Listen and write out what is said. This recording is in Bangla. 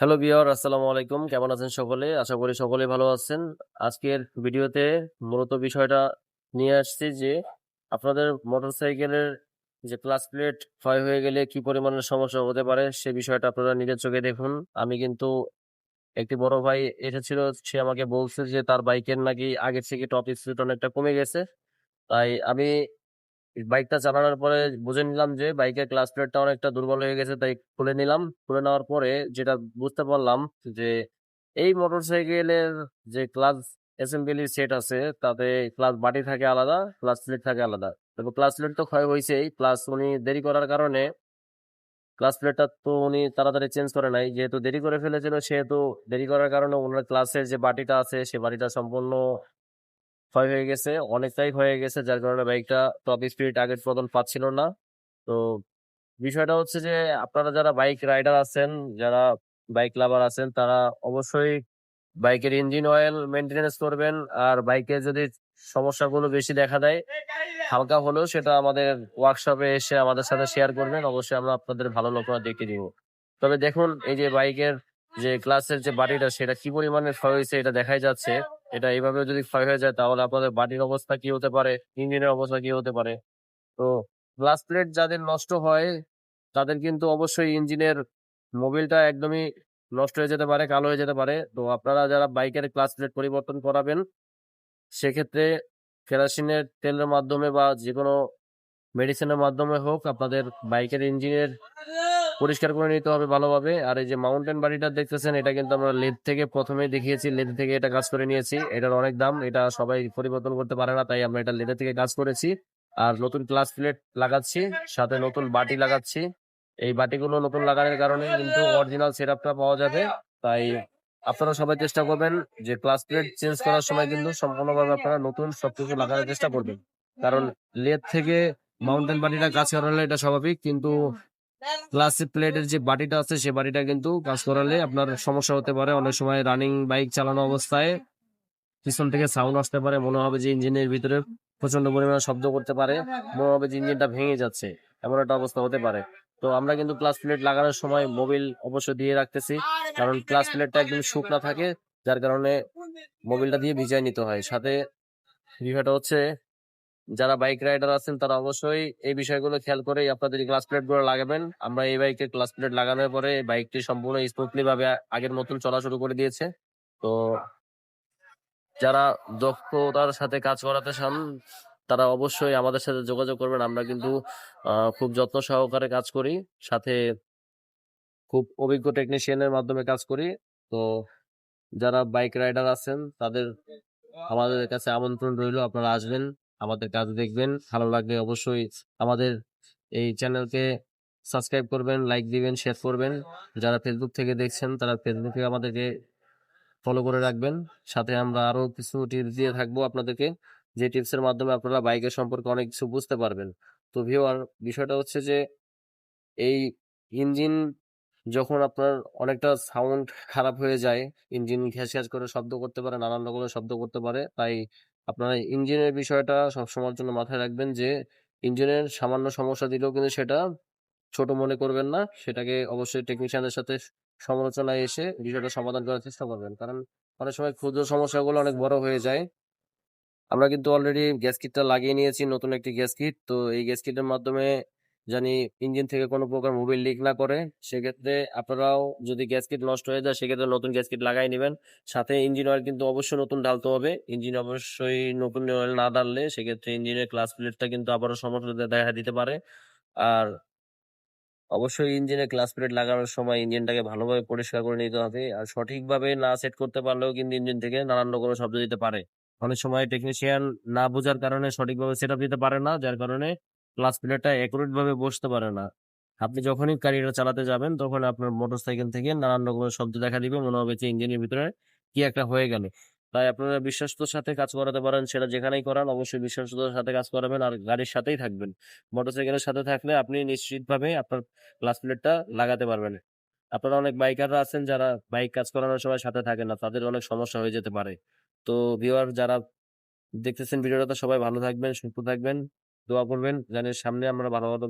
হ্যালো বিয়র আসসালামু আলাইকুম। কেমন আছেন সকলে? আশা করি সকলে ভালো আছেন। আজকের ভিডিওতে মূলত বিষয়টা নিয়ে আসছি যে, আপনাদের মোটরসাইকেলের যে ক্লাস প্লেট ক্ষয় হয়ে গেলে কি পরিমাণের সমস্যা হতে পারে, সে বিষয়টা আপনারা নিজের চোখে দেখুন। আমি কিন্তু একটি বড় ভাই এসেছিল, সে আমাকে বলছে যে, তার বাইকের নাকি আগের থেকে টপ স্পিড অনেকটা কমে গেছে। তাই আমি বাইকটা চালানোর পরে বুঝে নিলাম যে বাইকের ক্লাস প্লেটটা অনেকটা দুর্বল হয়ে গেছে, তাই খুলে নিলাম। খুলে নেওয়ার পরে যেটা বুঝতে পারলাম যে এই মোটরসাইকেলের যে ক্লাস অ্যাসেম্বলি সেট আছে, তাতে ক্লাস বাটি থাকে আলাদা ক্লাস প্লেট থাকে আলাদা। তবে ক্লাস প্লেট তো ক্ষয় হয়েছেই প্লাস উনি দেরি করার কারণে ক্লাস প্লেটটা তো উনি তাড়াতাড়ি চেঞ্জ করে নাই। যেহেতু দেরি করে ফেলেছিল, সেহেতু দেরি করার কারণে ওনার ক্লাসের যে বাটিটা আছে, সে বাটিটা সম্পূর্ণ ক্ষয় হয়ে গেছে অনেকটাই হয়ে গেছে, যার কারণে বাইকটা টপ স্পিড আগের মতন পাচ্ছিল না। তো বিষয়টা হচ্ছে যে, আপনারা যারা বাইক রাইডার আছেন, যারা বাইক লাভার আছেন, তারা অবশ্যই বাইকের ইঞ্জিন অয়েল মেনটেনেন্স করবেন। আর বাইকে যদি সমস্যাগুলো বেশি দেখা দেয়, হালকা হলেও সেটা আমাদের ওয়ার্কশপে এসে আমাদের সাথে শেয়ার করবেন। অবশ্যই আমরা আপনাদের ভালো লক্ষণা দেখে দিব। তবে দেখুন, এই যে বাইকের যে ক্লাসের যে বাড়িটা, সেটা কি পরিমাণে ক্ষয় হয়েছে, এটা দেখাই যাচ্ছে। এটা এইভাবে যদি ক্ষয় হয়ে যায়, তাহলে আপনাদের বাড়ির অবস্থা কি হতে পারে? ইঞ্জিনের অবস্থা কি হতে পারে? তো গ্লাস প্লেট যাদের নষ্ট হয়, তাদের কিন্তু অবশ্যই ইঞ্জিনের মোবিলটা একদমই নষ্ট হয়ে যেতে পারে, কালো হয়ে যেতে পারে। তো আপনারা যারা বাইকের ক্লাস প্লেট পরিবর্তন করাবেন, সেক্ষেত্রে কেরোসিনের তেলের মাধ্যমে বা যে কোনো মেডিসিনের মাধ্যমে হোক, আপনাদের বাইকের ইঞ্জিনের পরিষ্কার করে নিতে হবে ভালোভাবে। আর এই যে মাউন্টেন বাড়িটা দেখতেছেন, এটা কিন্তু আমরা লেদ থেকে প্রথমে দেখিয়েছি লেদ থেকে এটা কাজ করে নিয়েছি। এটার অনেক দাম, এটা সবাই পরিবর্তন করতে পারে না, তাই আমরা এটা লেদে থেকে কাজ করেছি। আর নতুন ক্লাস প্লেট লাগাচ্ছি, সাথে নতুন বাটি লাগাচ্ছি। এই বাটিগুলো নতুন লাগানোর কারণে কিন্তু অরিজিনাল সেটআপটা পাওয়া যাবে। তাই আপনারা সবাই চেষ্টা করবেন যে ক্লাস প্লেট চেঞ্জ করার সময় কিন্তু সম্পূর্ণভাবে আপনারা নতুন সবকিছু লাগানোর চেষ্টা করবেন। কারণ লেদ থেকে মাউন্টেন বাটিটা কাজ করালে এটা স্বাভাবিক, কিন্তু ক্লাস প্লেটের যে বাটিটা আছে সে বাটিটা কিন্তু কাজ করালে আপনার সমস্যা হতে পারে। অনেক সময় রানিং বাইক চালানো অবস্থায় পিছন থেকে সাউন্ড আসতে পারে মনে হবে যে ইঞ্জিনের ভিতরে প্রচণ্ড পরিমাণে শব্দ করতে পারে মনে হবে যে ইঞ্জিনটা ভেঙে যাচ্ছে এমন একটা অবস্থা হতে পারে। তো আমরা কিন্তু ক্লাস প্লেট লাগানোর সময় মোবিল অবশ্যই দিয়ে রাখতেছি কারণ ক্লাস প্লেটটা একদম শুকনা থাকে যার কারণে মোবিলটা দিয়ে ভিজায় নিতে হয়। সাথে বিষয়টা হচ্ছে যারা বাইক রাইডার আছেন, তারা অবশ্যই এই বিষয়গুলো খেয়াল করে আপনাদের ক্লাস প্লেটগুলো লাগাবেন। আমরা এই বাইকে ক্লাস প্লেট লাগানোর পরে বাইকটি সম্পূর্ণ স্মুথলি ভাবে আগের মতন চলা শুরু করে দিয়েছে। তো যারা দক্ষতার সাথে কাজ করাতে চান, তারা অবশ্যই আমাদের সাথে যোগাযোগ করবেন। আমরা কিন্তু খুব যত্ন সহকারে কাজ করি, সাথে খুব অভিজ্ঞ টেকনিশিয়ানের মাধ্যমে কাজ করি। তো যারা বাইক রাইডার আছেন, তাদের আমাদের কাছে আমন্ত্রণ রইল, আপনারা আসবেন। আমাদের কাজ দেখবেন, ভালো লাগলে অবশ্যই আমাদের এই চ্যানেলকে সাবস্ক্রাইব করবেন, লাইক দিবেন, শেয়ার করবেন। যারা ফেসবুক থেকে দেখছেন, তারা ফেসবুক আমাদেরকে ফলো করে রাখবেন। সাথে আমরা আরও কিছু টিপস দিয়ে থাকব আপনাদেরকে। যে টিপসের মাধ্যমে আপনারা বাইকের সম্পর্কে অনেক কিছু বুঝতে পারবেন। তো ভিওয়ার বিষয়টা হচ্ছে যে, এই ইঞ্জিন যখন আপনার অনেকটা সাউন্ড খারাপ হয়ে যায় ইঞ্জিন ঘ্যাস ঘ্যাস করে শব্দ করতে পারে, নানান রকমের শব্দ করতে পারে, তাই আপনারা ইঞ্জিনের বিষয়টা সবসময়ের জন্য মাথায় রাখবেন যে ইঞ্জিনের সামান্য সমস্যা দিলেও কিন্তু সেটা ছোট মনে করবেন না। সেটাকে অবশ্যই টেকনিশিয়ানের সাথে সমালোচনায় এসে বিষয়টা সমাধান করার চেষ্টা করবেন। কারণ অনেক সময় ক্ষুদ্র সমস্যাগুলো অনেক বড় হয়ে যায়। আমরা কিন্তু অলরেডি গ্যাস কিটটা লাগিয়ে নিয়েছি, নতুন একটি গ্যাস কিট তো এই গ্যাস কিটের মাধ্যমে জানি ইঞ্জিন থেকে কোনো প্রকার মোবিল লিক না করে, সেক্ষেত্রে আপনারাও যদি গ্যাস কিট নষ্ট হয়ে যায়, সেক্ষেত্রে নতুন গ্যাস কিট লাগাই নেবেন। সাথে ইঞ্জিন অয়েল কিন্তু অবশ্যই নতুন ঢালতে হবে। ইঞ্জিন অবশ্যই নতুন অয়েল না ঢাললে সেক্ষেত্রে ইঞ্জিনের ক্লাস প্লেটটা কিন্তু আবারও সমস্যা দেখা দিতে পারে। আর অবশ্যই ইঞ্জিনে ক্লাস প্লেট লাগানোর সময় ইঞ্জিনটাকে ভালোভাবে পরিষ্কার করে নিতে হবে। আর সঠিকভাবে না সেট করতে পারলেও কিন্তু ইঞ্জিন থেকে নানান রকমের শব্দ দিতে পারে। অনেক সময় টেকনিশিয়ান না বোঝার কারণে সঠিকভাবে সেট আপ দিতে পারে না, যার কারণে ক্লাস প্লেটটা একুরেট ভাবে বসতে পারে না। আপনি যখনই গাড়িটা চালাতে যাবেন, তখন আপনার মোটর সাইকেল থেকে নানান রকমের শব্দ দেখা দিবে, মনে হবে যে ইঞ্জিনের ভিতরে কি একটা হয়ে গেল। তাই আপনারা বিশ্বস্তর সাথে কাজ করাতে পারেন, সেটা যেখানেই করান, অবশ্যই বিশ্বস্ততার সাথে কাজ করাবেন আর গাড়ির সাথেই থাকবেন। মোটরসাইকেলের সাথে থাকলে আপনি নিশ্চিতভাবে আপনার ক্লাস প্লেটটা লাগাতে পারবেন। আপনারা অনেক বাইকাররা আছেন, যারা বাইক কাজ করানোর সময় সাথে থাকেন না, তাদের অনেক সমস্যা হয়ে যেতে পারে। তো ভিউয়ার যারা দেখতেছেন ভিডিওটা, সবাই ভালো থাকবেন, সুস্থ থাকবেন। দোয়া করবেন যেন সামনে আমরা ভালো ভালো